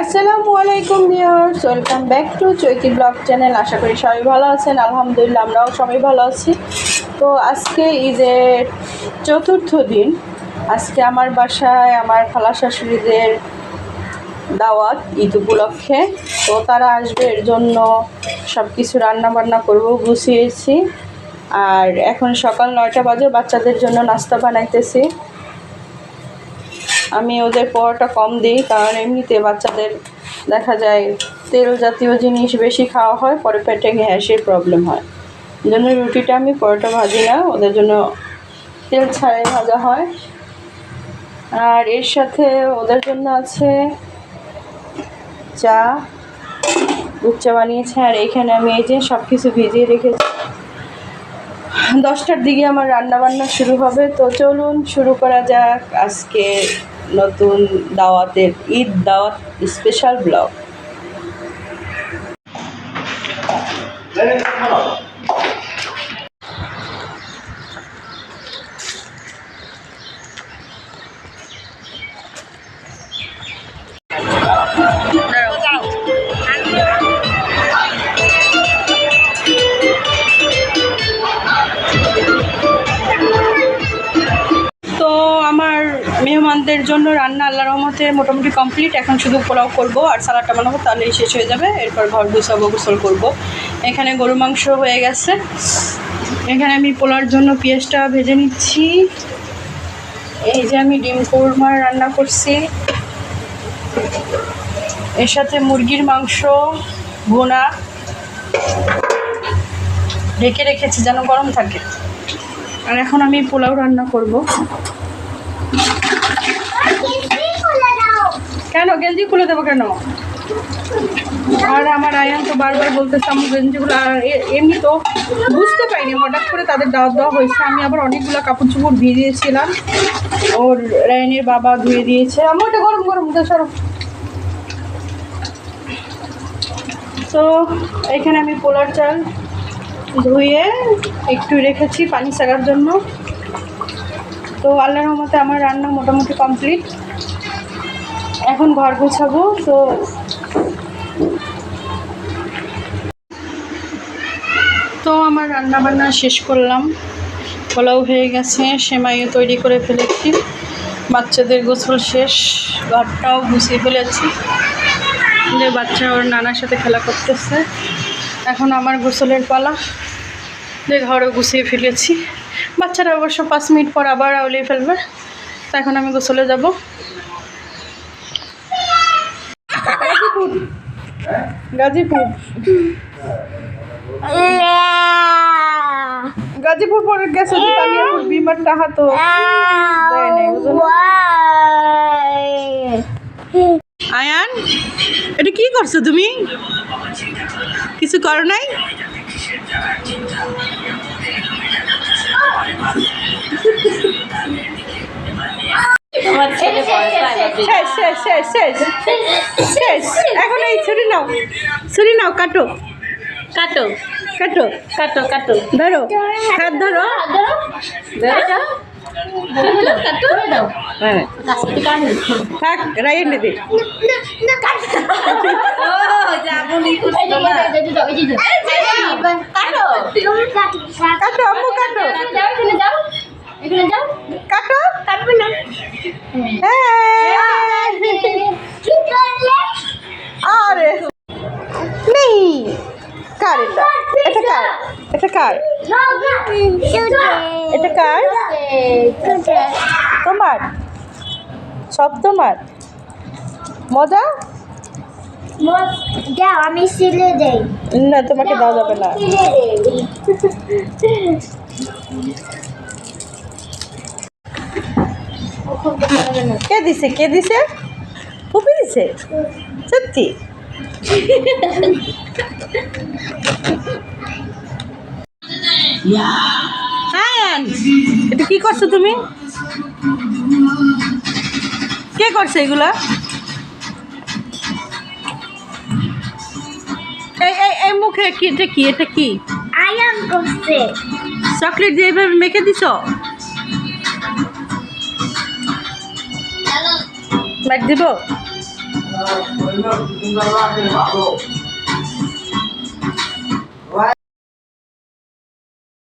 আসসালামু আলাইকুম viewers, welcome back to Chaiti blog channel. আশা করি সবাই ভালো আছেন, আলহামদুলিল্লাহ আমরাও সবাই ভালো আছি। তো আজকে ঈদের চতুর্থ দিন। আজকে আমার বাসায় আমার খালা শাশুড়িদের দাওয়াত ঈদ উপলক্ষে। তো তারা আসবে, এর জন্য সব কিছু রান্না বান্না করব, গুছিয়েছি। আর এখন সকাল নয়টা বাজে, বাচ্চাদের জন্য নাস্তা বানাইতেছি। আমি ওদের পরোটা কম দিই, কারণ এমনিতে বাচ্চাদের দেখা যায় তেল জাতীয় জিনিস বেশি খাওয়া হয়, পরে পেটে গ্যাসের প্রবলেম হয়। জন্য রুটিটা আমি পরোটা ভাজি না, ওদের জন্য তেল ছাড়াই ভাজা হয়। আর এর সাথে ওদের জন্য আছে চা, দুধ চা বানিয়েছে, আর এখানে আমি এই যে সব কিছু ভিজিয়ে রেখেছি। দশটার দিকে আমার রান্না বান্না শুরু হবে, তো চলুন শুরু করা যাক আজকে নতুন দাওয়াতের ঈদ দাওয়াত স্পেশাল ব্লগ মেহমানদের জন্য রান্না আল্লাহ রহমতে মোটামুটি কমপ্লিট এখন শুধু পোলাও করব আর সালাডটা বানাবো, তাহলেই শেষ হয়ে যাবে। এরপর ঘর গুছাবো, গোসল করব। এখানে গরু মাংস হয়ে গেছে। এখানে আমি পোলার জন্য পেঁয়াজটা ভেজে নিচ্ছি। এই যে আমি ডিম কোরমা রান্না করছি। এর সাথে মুরগির মাংস, ভুনা। ঢেকে রেখেছি যেন গরম থাকে। আর এখন আমি পোলাও রান্না করব। কেন? গেঞ্জি খুলে দেবো কেন? আর আমার আয়ান তো বারবার বলতেছে আমার গেঞ্জিগুলো, আর এমনি তো বুঝতে পারিনি, হঠাৎ করে তাদের দাওয়াত দেওয়া হয়েছে। আমি আবার অনেকগুলো কাপড় চোপড় ভিজিয়েছিলাম ওর রায়নের বাবা ধুয়ে দিয়েছে। আমি ওটা গরম গরম তো তো এখানে আমি পোলার চাল ধুয়ে একটু রেখেছি পানি সাগার জন্য। তো আল্লাহর রহমতে আমার রান্না মোটামুটি কমপ্লিট। এখন ঘর গোছাবো, তো তো আমার রান্না বান্না শেষ করলাম। পোলাও হয়ে গেছে, সেমাইও তৈরি করে ফেলেছি। বাচ্চাদের গোসল শেষ, ঘরটাও গুছিয়ে ফেলেছি। যে বাচ্চা ওর নানার সাথে খেলা করতেছে। এখন আমার গোসলের পালা। যে ঘরও গুছিয়ে ফেলেছি। বাচ্চারা অবশ্য পাঁচ মিনিট পর আবার আউলিয়ে ফেলবে। তো এখন আমি গোসলে যাব। গাজীপুর। গাজীপুর। পরে গেছে তালিয়াপুর বিমার? আয়ান, এটা কি করছ তুমি? কিছু করো নাই? শেষ শেষ শেষ শেষ। শেষ। এখন এই ছুরি নাও। ছুরি নাও কাটো। কাটো। কাটো। কাটো কাটো। ধরো। হাত ধরো। হ্যাঁ থাক কাটো আম্মু কাটো। কাটো। হ্যাঁ আরে তোমার? সব তোমার? মজা? যাও আমি সিলে দেই না, তোমাকে দেওয়া যাবে না। কে দিছে? কে দিছে? ফুপি দিছে? সত্যি? হ্যাঁ এটা কি করছ তুমি? কে করছে এগুলা? এই এই এই মুখে কি এটা কি এটা কি? আয়াম করছে। চকলেট দিয়ে এভাবে মেখে দিছ? লাইট দিব?